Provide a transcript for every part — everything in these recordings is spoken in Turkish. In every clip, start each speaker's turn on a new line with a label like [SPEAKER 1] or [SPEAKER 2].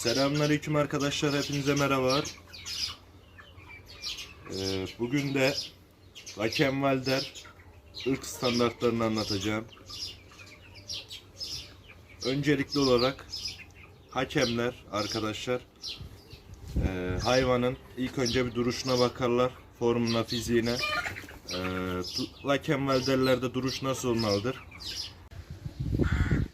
[SPEAKER 1] Selamünaleyküm arkadaşlar, hepinize merhabalar. Ee, bugün de Lakenvalder ırk standartlarını anlatacağım. Öncelikli olarak hakemler arkadaşlar ee, hayvanın ilk önce bir duruşuna bakarlar, formuna, fiziğine. Ee, du- Lakenvalderlerde duruş nasıl olmalıdır?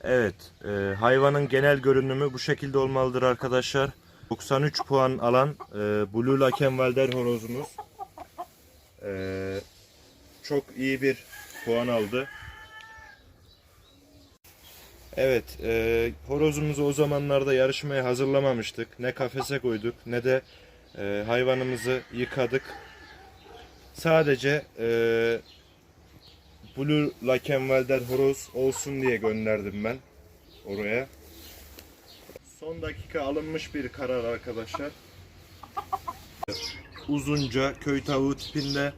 [SPEAKER 1] Evet, e, hayvanın genel görünümü bu şekilde olmalıdır arkadaşlar. 93 puan alan e, Blue Lakenvalder horozumuz. E, çok iyi bir puan aldı. Evet, e, horozumuzu o zamanlarda yarışmaya hazırlamamıştık. Ne kafese koyduk ne de e, hayvanımızı yıkadık. Sadece e, Blue Lakenvalder horoz olsun diye gönderdim ben oraya. Son dakika alınmış bir karar arkadaşlar. Uzunca köy tavuğu tipinde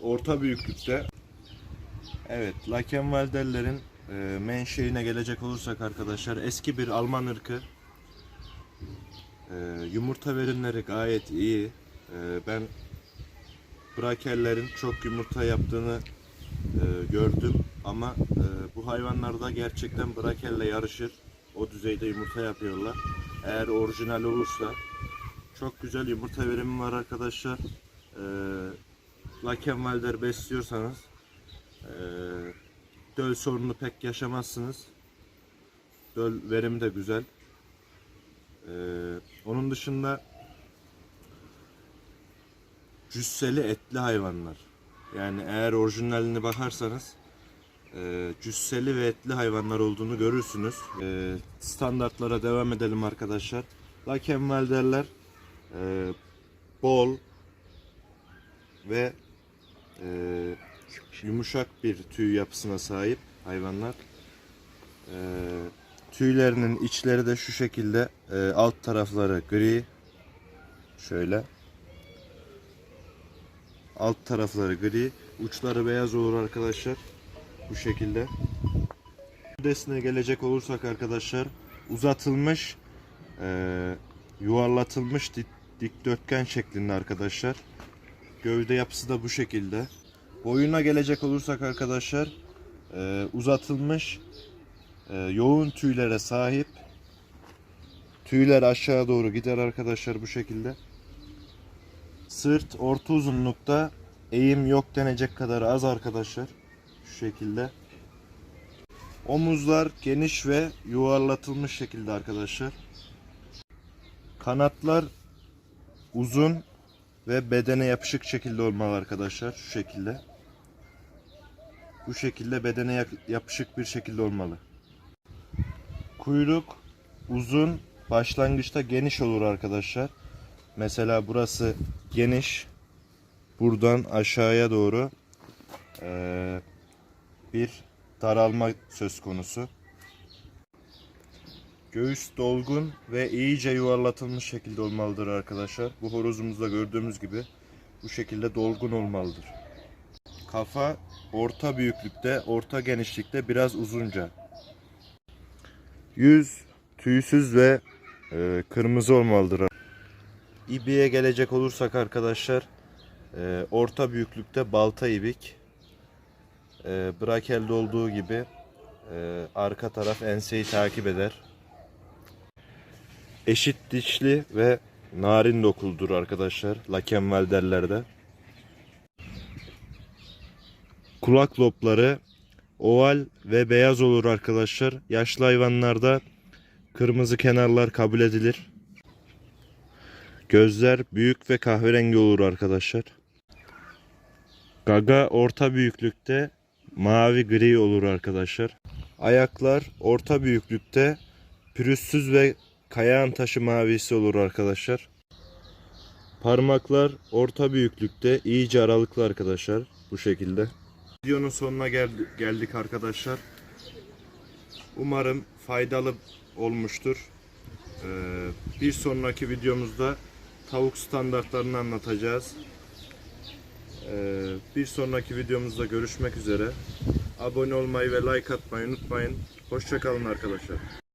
[SPEAKER 1] orta büyüklükte. Evet, Lakenvalderlerin e, menşeine gelecek olursak arkadaşlar eski bir Alman ırkı. E, yumurta verimleri gayet iyi. E, ben Brakellerin çok yumurta yaptığını e, gördüm ama e, bu hayvanlarda gerçekten brakelle yarışır. O düzeyde yumurta yapıyorlar. Eğer orijinal olursa çok güzel yumurta verimi var arkadaşlar. E, Lakenvalder besliyorsanız e, döl sorunu pek yaşamazsınız. Döl verimi de güzel. E, onun dışında cüsseli etli hayvanlar. Yani eğer orijinaline bakarsanız e, cüsseli ve etli hayvanlar olduğunu görürsünüz. E, standartlara devam edelim arkadaşlar. Lakenvalderler e, bol ve e, yumuşak bir tüy yapısına sahip hayvanlar. E, tüylerinin içleri de şu şekilde e, alt tarafları gri şöyle Alt tarafları gri, uçları beyaz olur arkadaşlar. Bu şekilde. Gövdesine gelecek olursak arkadaşlar uzatılmış eee, yuvarlatılmış dik- dikdörtgen şeklinde arkadaşlar. Gövde yapısı da bu şekilde. Boyuna gelecek olursak arkadaşlar eee, uzatılmış eee, yoğun tüylere sahip. Tüyler aşağı doğru gider arkadaşlar bu şekilde. Sırt orta uzunlukta eğim yok denecek kadar az arkadaşlar. Şu şekilde. Omuzlar geniş ve yuvarlatılmış şekilde arkadaşlar. Kanatlar uzun ve bedene yapışık şekilde olmalı arkadaşlar. Şu şekilde. Bu şekilde bedene yapışık bir şekilde olmalı. Kuyruk uzun, başlangıçta geniş olur arkadaşlar. Mesela burası geniş. Buradan aşağıya doğru eee, bir daralma söz konusu. Göğüs dolgun ve iyice yuvarlatılmış şekilde olmalıdır arkadaşlar. Bu horozumuzda gördüğümüz gibi bu şekilde dolgun olmalıdır. Kafa orta büyüklükte, orta genişlikte biraz uzunca. Yüz tüysüz ve eee, kırmızı olmalıdır. İbiye gelecek olursak arkadaşlar e, orta büyüklükte balta ibik. E, Brakel'de olduğu gibi e, arka taraf enseyi takip eder. Eşit dişli ve narin dokuldur arkadaşlar Lakenvalderlerde. Kulak lobları oval ve beyaz olur arkadaşlar. Yaşlı hayvanlarda kırmızı kenarlar kabul edilir. Gözler büyük ve kahverengi olur arkadaşlar. Gaga orta büyüklükte mavi gri olur arkadaşlar. Ayaklar orta büyüklükte pürüzsüz ve kayağın taşı mavisi olur arkadaşlar. Parmaklar orta büyüklükte iyice aralıklı arkadaşlar bu şekilde. Videonun sonuna geldi- geldik arkadaşlar. Umarım faydalı olmuştur. Ee, bir sonraki videomuzda tavuk standartlarını anlatacağız. Ee, bir sonraki videomuzda görüşmek üzere. Abone olmayı ve like atmayı unutmayın. Hoşçakalın arkadaşlar.